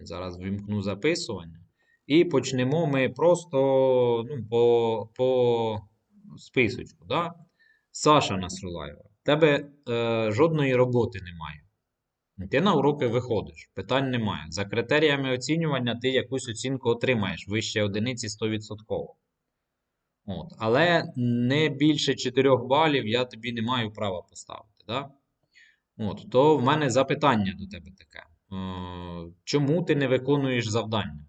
Зараз вимкну записування. І почнемо ми просто ну, по, по списочку. Да? Саша Насрулаєва, в тебе е, жодної роботи немає. Ти на уроки виходиш, питань немає. За критеріями оцінювання ти якусь оцінку отримаєш вище одиниці 100%. От. Але не більше 4 балів я тобі не маю права поставити. Да? От, то в мене запитання до тебе таке. Е, чому ти не виконуєш завдання?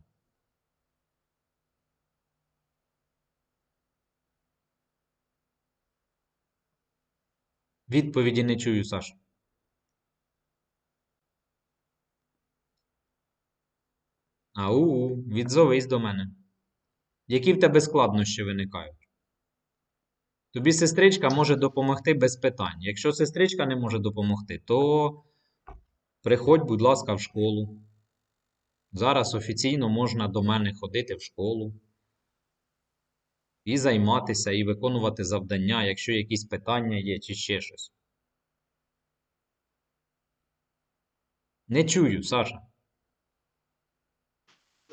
Відповіді не чую, Саша. Ау, відзовись до мене. Які в тебе складнощі виникають? Тобі сестричка може допомогти без питань. Якщо сестричка не може допомогти, то приходь, будь ласка, в школу. Зараз офіційно можна до мене ходити в школу і займатися, і виконувати завдання, якщо якісь питання є, чи ще щось. Не чую, Саша.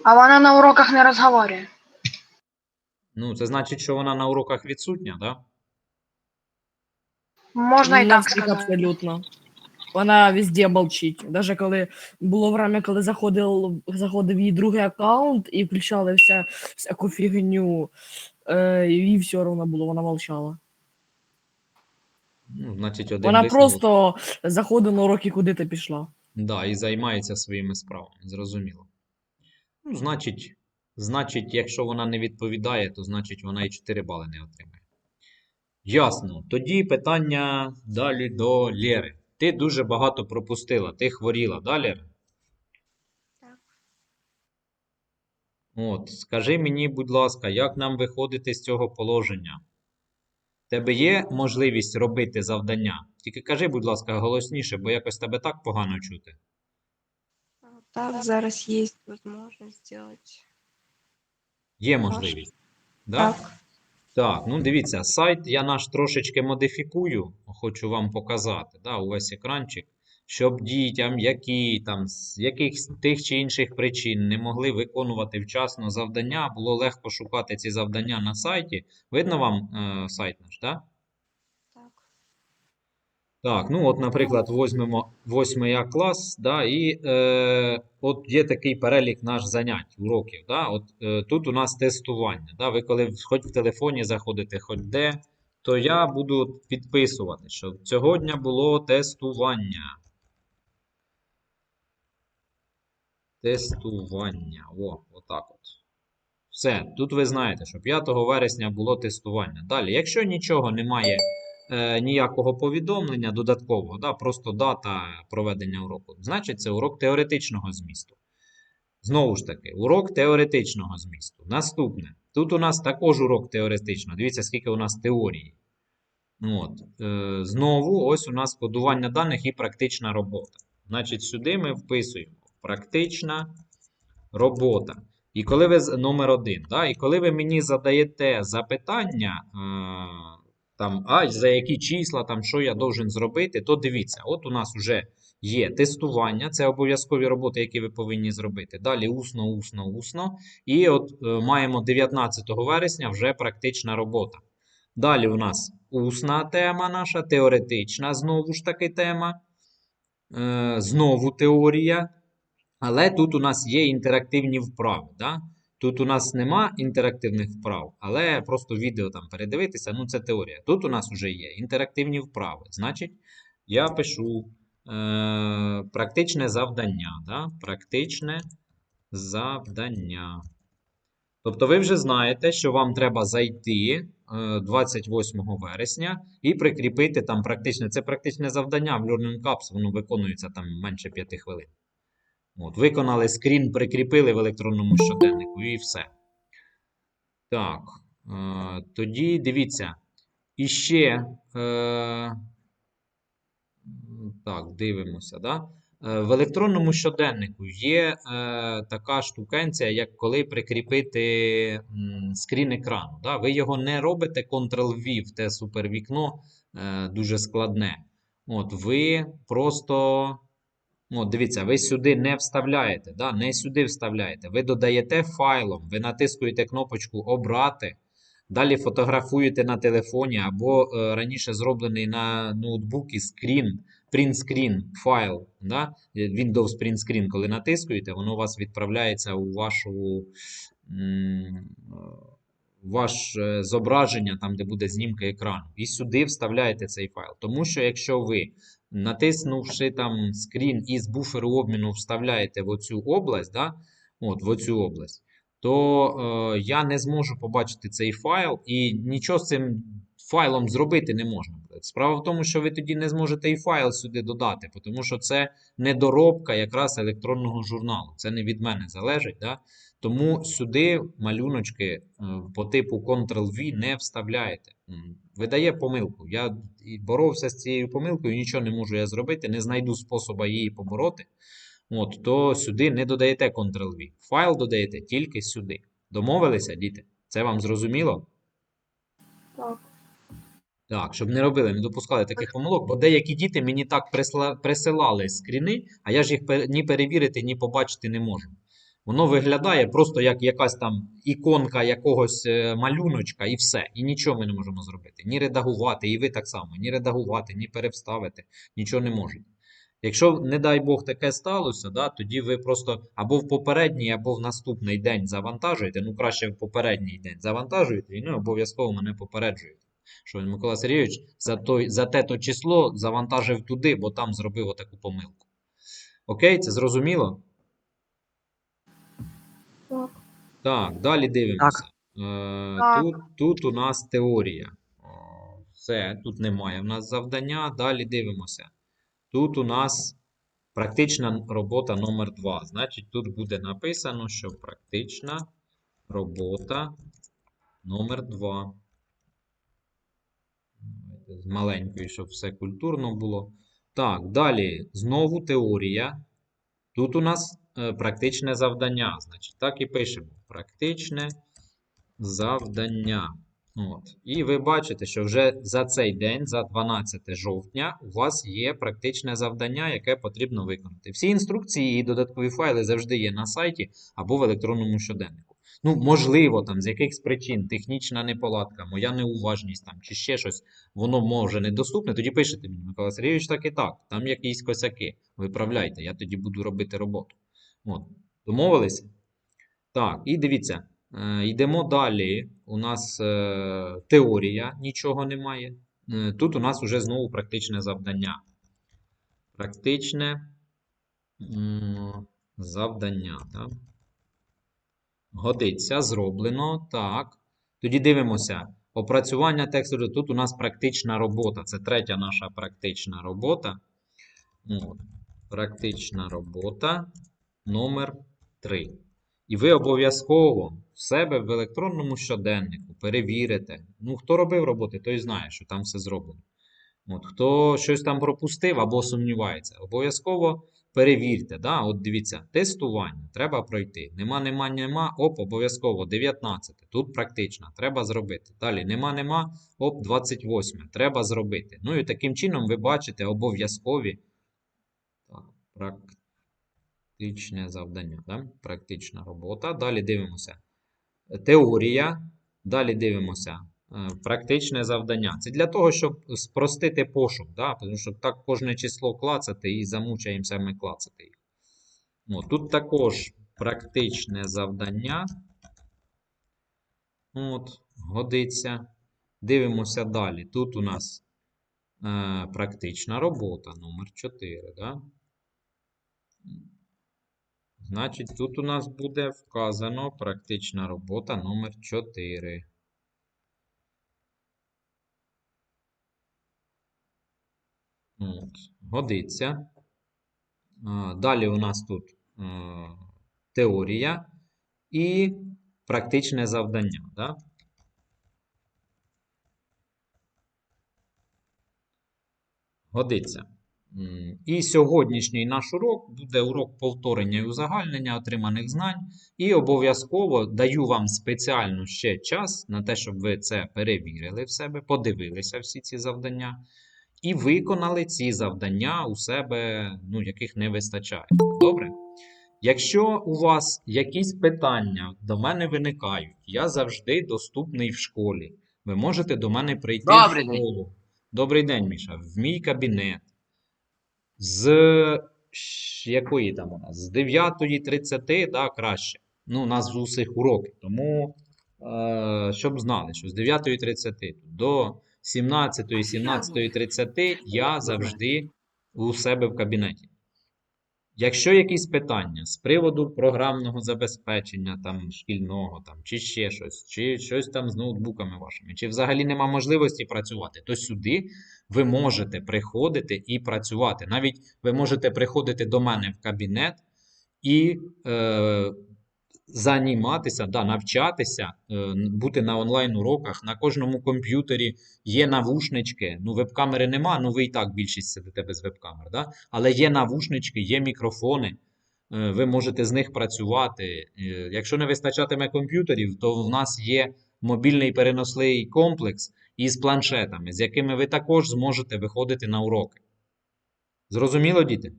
А вона на уроках не розговорює. Ну, це значить, що вона на уроках відсутня, так? Да? Можна і На так всіх сказати. абсолютно. Вона везде молчить. Даже коли було время, коли заходив, заходив її другий аккаунт і включали вся, всяку фігню, е, їй все одно було, вона мовчала. Ну, значить, один Вона висновок. просто заходила на уроки, куди ти пішла. Да, і займається своїми справами, зрозуміло. Ну, значить, значить, якщо вона не відповідає, то значить вона і 4 бали не отримає. Ясно. Тоді питання далі до Лєри. Ти дуже багато пропустила, ти хворіла, да, Лєра? Так. От, скажи мені, будь ласка, як нам виходити з цього положення? В Тебе є можливість робити завдання? Тільки кажи, будь ласка, голосніше, бо якось тебе так погано чути. Так, зараз є можливість зробити. Є можливість. Да? Так. Так, ну дивіться, сайт я наш трошечки модифікую, хочу вам показати, да, увесь екранчик, щоб дітям, які там з якихось тих чи інших причин не могли виконувати вчасно завдання, було легко шукати ці завдання на сайті. Видно вам е, сайт наш, так? Так. Так, ну от, наприклад, візьмемо 8 клас, да, і е, от є такий перелік наш занять, уроків. Да, от е, тут у нас тестування. Да, ви коли хоч в телефоні заходите, хоч де, то я буду підписувати, що сьогодні було тестування. Тестування. О, отак от. Все, тут ви знаєте, що 5 вересня було тестування. Далі, якщо нічого немає е, ніякого повідомлення додаткового, да, просто дата проведення уроку. Значить, це урок теоретичного змісту. Знову ж таки, урок теоретичного змісту. Наступне. Тут у нас також урок теоретичного. Дивіться, скільки у нас теорії. От. Е, знову, ось у нас кодування даних і практична робота. Значить, сюди ми вписуємо практична робота. І коли ви номер один, да, і коли ви мені задаєте запитання, е, там, а за які числа, там, що я должен зробити, то дивіться, от у нас вже є тестування, це обов'язкові роботи, які ви повинні зробити. Далі усно, усно, усно. І от е, маємо 19 вересня вже практична робота. Далі у нас усна тема наша, теоретична знову ж таки тема. Е, знову теорія. Але тут у нас є інтерактивні вправи. Да? Тут у нас нема інтерактивних вправ, але просто відео там передивитися, ну це теорія. Тут у нас вже є інтерактивні вправи. Значить, я пишу е, практичне завдання. Да? Практичне завдання. Тобто ви вже знаєте, що вам треба зайти е, 28 вересня і прикріпити там практичне. Це практичне завдання в Learning Cups, воно виконується там менше 5 хвилин. От, виконали скрін, прикріпили в електронному щоденнику і все. Так. Е, тоді дивіться. І ще. Е, так, дивимося. Да? Е, в електронному щоденнику є е, така штукенція, як коли прикріпити скрін екрану. Да? Ви його не робите Ctrl-V в те супервікно, е, дуже складне. От, ви просто От, дивіться, ви сюди не вставляєте, да? не сюди вставляєте. Ви додаєте файлом, ви натискуєте кнопочку Обрати. Далі фотографуєте на телефоні або е, раніше зроблений на ноутбуці скрін, screen файл. Да? Е, Windows screen, коли натискуєте, воно у вас відправляється у вашу, е, ваш е, зображення, там, де буде знімка екрану. І сюди вставляєте цей файл. Тому що якщо ви, натиснувши там скрін із буферу обміну, вставляєте в оцю область, да? От, в оцю область, то е, я не зможу побачити цей файл і нічого з цим файлом зробити не можна. Справа в тому, що ви тоді не зможете і файл сюди додати, тому що це недоробка якраз електронного журналу. Це не від мене залежить. Да? Тому сюди малюночки е, по типу Ctrl-V не вставляєте. Видає помилку. Я боровся з цією помилкою, нічого не можу я зробити, не знайду способа її побороти. От, то сюди не додаєте Ctrl-V. Файл додаєте тільки сюди. Домовилися, діти? Це вам зрозуміло? Так. Так, щоб не робили, не допускали таких помилок, бо деякі діти мені так присла- присилали скріни, а я ж їх ні перевірити, ні побачити не можу. Воно виглядає просто як якась там іконка якогось е, малюночка і все. І нічого ми не можемо зробити. Ні редагувати, і ви так само, ні редагувати, ні перевставити, нічого не можете. Якщо, не дай Бог, таке сталося, да, тоді ви просто або в попередній, або в наступний день завантажуєте. Ну, краще в попередній день завантажуєте, і ну, обов'язково мене попереджуєте. Що Микола Сергійович за, той, за те то число завантажив туди, бо там зробив отаку помилку. Окей, це зрозуміло? Так. Так, далі дивимося. Е, Так. Тут, тут у нас теорія. Все, тут немає в нас завдання. Далі дивимося. Тут у нас практична робота номер 2. Значить, тут буде написано, що практична робота номер 2. З маленькою, щоб все культурно було. Так, далі знову теорія. Тут у нас е, практичне завдання. Значить, так і пишемо. Практичне завдання. От. І ви бачите, що вже за цей день, за 12 жовтня, у вас є практичне завдання, яке потрібно виконати. Всі інструкції і додаткові файли завжди є на сайті або в електронному щоденнику. Ну, можливо, там з якихось причин, технічна неполадка, моя неуважність там, чи ще щось, воно може недоступне, тоді пишете мені, Микола Сергійович, так і так, там якісь косяки. Виправляйте, я тоді буду робити роботу. От. Домовилися? Так, і дивіться, е, йдемо далі. У нас е, теорія, нічого немає. Е, тут у нас вже знову практичне завдання. Практичне завдання. Так? Годиться, зроблено. Так. Тоді дивимося. Опрацювання тексту. Тут у нас практична робота. Це третя наша практична робота. От. Практична робота номер 3. І ви обов'язково в себе в електронному щоденнику перевірите. Ну, хто робив роботи, той знає, що там все зроблено. От, хто щось там пропустив або сумнівається, обов'язково перевірте. Да? От дивіться, тестування треба пройти. Нема, нема, нема. Оп, обов'язково 19. Тут практично, треба зробити. Далі нема, нема. Оп, 28. Треба зробити. Ну і таким чином ви бачите обов'язкові практичне завдання. Да? Практична робота. Далі дивимося. Теорія. Далі дивимося. Практичне завдання. Це для того, щоб спростити пошук, да? тому що так кожне число клацати і замучаємося ми клацати їх. О, тут також практичне завдання. От, годиться. Дивимося далі. Тут у нас е, практична робота номер 4. Да? Значить, тут у нас буде вказано практична робота номер 4. От, годиться. Далі у нас тут е, теорія і практичне завдання. Да? Годиться. І сьогоднішній наш урок буде урок повторення і узагальнення отриманих знань. І обов'язково даю вам спеціально ще час на те, щоб ви це перевірили в себе, подивилися всі ці завдання. І виконали ці завдання у себе, ну, яких не вистачає. Добре? Якщо у вас якісь питання до мене виникають, я завжди доступний в школі. Ви можете до мене прийти Добрий в день. Добрий день, Міша. В мій кабінет. З якої там у нас? З 9.30, да, краще. Ну, у нас в усіх уроки. Тому, е, щоб знали, що з 9.30 до 17.00, 17.30 я завжди у себе в кабінеті. Якщо якісь питання з приводу програмного забезпечення там шкільного, там, чи ще щось, чи щось там з ноутбуками вашими, чи взагалі нема можливості працювати, то сюди ви можете приходити і працювати. Навіть ви можете приходити до мене в кабінет і е, займатися, да, навчатися, е, бути на онлайн-уроках. На кожному комп'ютері є навушнички. Ну, веб-камери нема, ну ви і так більшість сидите без веб-камер, да? але є навушнички, є мікрофони. е, Ви можете з них працювати. Е, Якщо не вистачатиме комп'ютерів, то в нас є мобільний переносний комплекс із планшетами, з якими ви також зможете виходити на уроки. Зрозуміло, діти?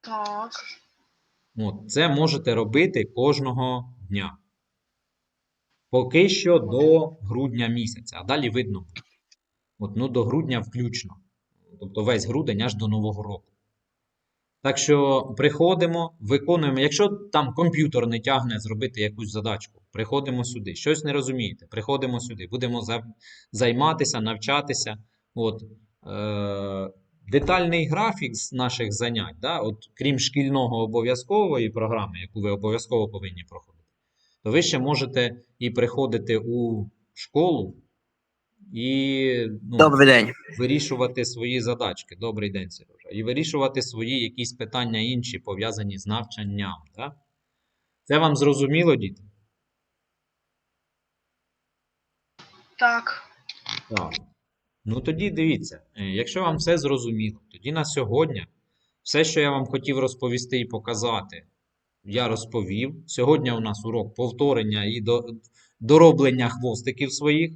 Так. От, це можете робити кожного дня. Поки що до грудня місяця, а далі видно. От, ну, до грудня включно. Тобто весь грудень аж до Нового року. Так що приходимо, виконуємо. Якщо там комп'ютер не тягне зробити якусь задачку, приходимо сюди. Щось не розумієте, приходимо сюди. Будемо займатися, навчатися. От, е- детальний графік з наших занять, да, от, крім шкільного обов'язкової програми, яку ви обов'язково повинні проходити, то ви ще можете і приходити у школу і ну, Добрий день. вирішувати свої задачки. Добрий день, Сережа. І вирішувати свої якісь питання інші, пов'язані з навчанням. Так? Це вам зрозуміло, діти? Так. Так. Ну тоді дивіться, е, якщо вам все зрозуміло, тоді на сьогодні все, що я вам хотів розповісти і показати, я розповів. Сьогодні у нас урок повторення і до, дороблення хвостиків своїх.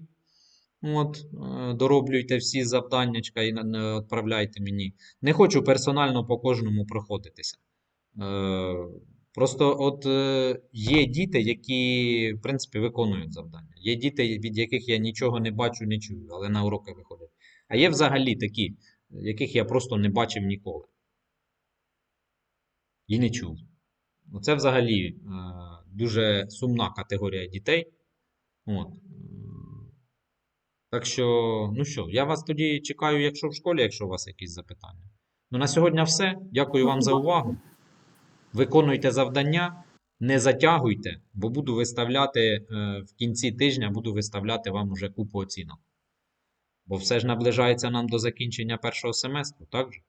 От, е, дороблюйте всі завданнячка і відправляйте мені. Не хочу персонально по кожному проходитися. Просто от е, є діти, які, в принципі, виконують завдання. Є діти, від яких я нічого не бачу, не чую, але на уроки виходять. А є взагалі такі, яких я просто не бачив ніколи. І не чув. Це взагалі е, дуже сумна категорія дітей. От. Так що, ну що, я вас тоді чекаю, якщо в школі, якщо у вас якісь запитання. Ну, на сьогодні все. Дякую вам за увагу. Виконуйте завдання, не затягуйте, бо буду виставляти е, в кінці тижня, буду виставляти вам уже купу оцінок. Бо все ж наближається нам до закінчення першого семестру, так же?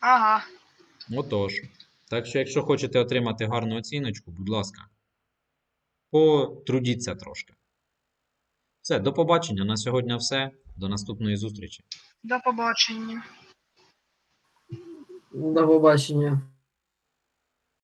Ага. Отож. Так що, якщо хочете отримати гарну оціночку, будь ласка, потрудіться трошки. Все, до побачення. На сьогодні все. До наступної зустрічі. До побачення. До побачення.